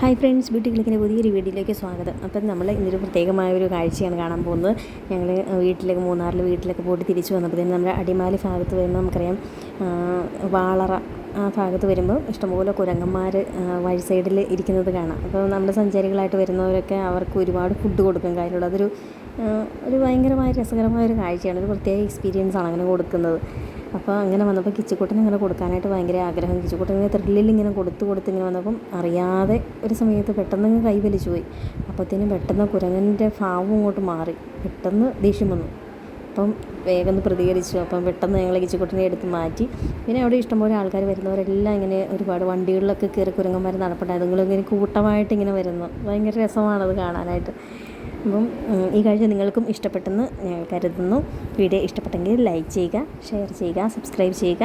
Hi friends beauty ക്ലിക്കിന്റെ പുതിയൊരു വീഡിയോയിലേക്ക് സ്വാഗതം. അപ്പം നമ്മൾ ഇന്നൊരു പ്രത്യേകമായ ഒരു കാഴ്ചയാണ് കാണാൻ പോകുന്നത്. ഞങ്ങൾ വീട്ടിലേക്ക് മൂന്നാറിൽ വീട്ടിലൊക്കെ പോയിട്ട് തിരിച്ചു വന്നപ്പോഴത്തേനും നമ്മുടെ അടിമാലി ഭാഗത്ത് വരുമ്പോൾ നമുക്കറിയാം വാളറ ആ ഭാഗത്ത് വരുമ്പോൾ ഇഷ്ടംപോലെ കുരങ്ങന്മാർ വഴി സൈഡിൽ ഇരിക്കുന്നത് കാണാം. അപ്പോൾ നമ്മുടെ സഞ്ചാരികളായിട്ട് വരുന്നവരൊക്കെ അവർക്ക് ഒരുപാട് ഫുഡ് കൊടുക്കും കാര്യമുള്ളൂ. അതൊരു ഒരു ഭയങ്കരമായ രസകരമായ ഒരു കാഴ്ചയാണ്. ഒരു പ്രത്യേക എക്സ്പീരിയൻസ് ആണ് അങ്ങനെ കൊടുക്കുന്നത്. അപ്പോൾ അങ്ങനെ വന്നപ്പോൾ കിച്ചുക്കുട്ടന് ഇങ്ങനെ കൊടുക്കാനായിട്ട് ഭയങ്കര ആഗ്രഹം. കിച്ചുക്കുട്ടൻ ഇങ്ങനെ ത്രില്ലിൽ ഇങ്ങനെ കൊടുത്ത് കൊടുത്ത് ഇങ്ങനെ വന്നപ്പം അറിയാതെ ഒരു സമയത്ത് പെട്ടെന്ന് അങ്ങ് കൈ വലിച്ചു പോയി. അപ്പോഴത്തേനും പെട്ടെന്ന് കുരങ്ങന്റെ ഭാവം ഇങ്ങോട്ട് മാറി. പെട്ടെന്ന് ദേഷ്യം വന്നു. അപ്പം വേഗം പ്രതികരിച്ചു. അപ്പം പെട്ടെന്ന് ഞങ്ങൾ കിച്ചുകൂട്ടനെ എടുത്ത് മാറ്റി. പിന്നെ അവിടെ ഇഷ്ടംപോലെ ആൾക്കാർ വരുന്നവരെല്ലാം ഇങ്ങനെ ഒരുപാട് വണ്ടികളിലൊക്കെ കയറി കുരങ്ങന്മാർ നടപ്പുണ്ടായിരുന്നു. ഇങ്ങനെ കൂട്ടമായിട്ട് ഇങ്ങനെ വരുന്നു. ഭയങ്കര രസമാണത് കാണാനായിട്ട്. അപ്പം ഈ കാഴ്ച നിങ്ങൾക്കും ഇഷ്ടപ്പെട്ടെന്ന് കരുതുന്നു. വീഡിയോ ഇഷ്ടപ്പെട്ടെങ്കിൽ ലൈക്ക് ചെയ്യുക ഷെയർ ചെയ്യുക സബ്സ്ക്രൈബ് ചെയ്യുക.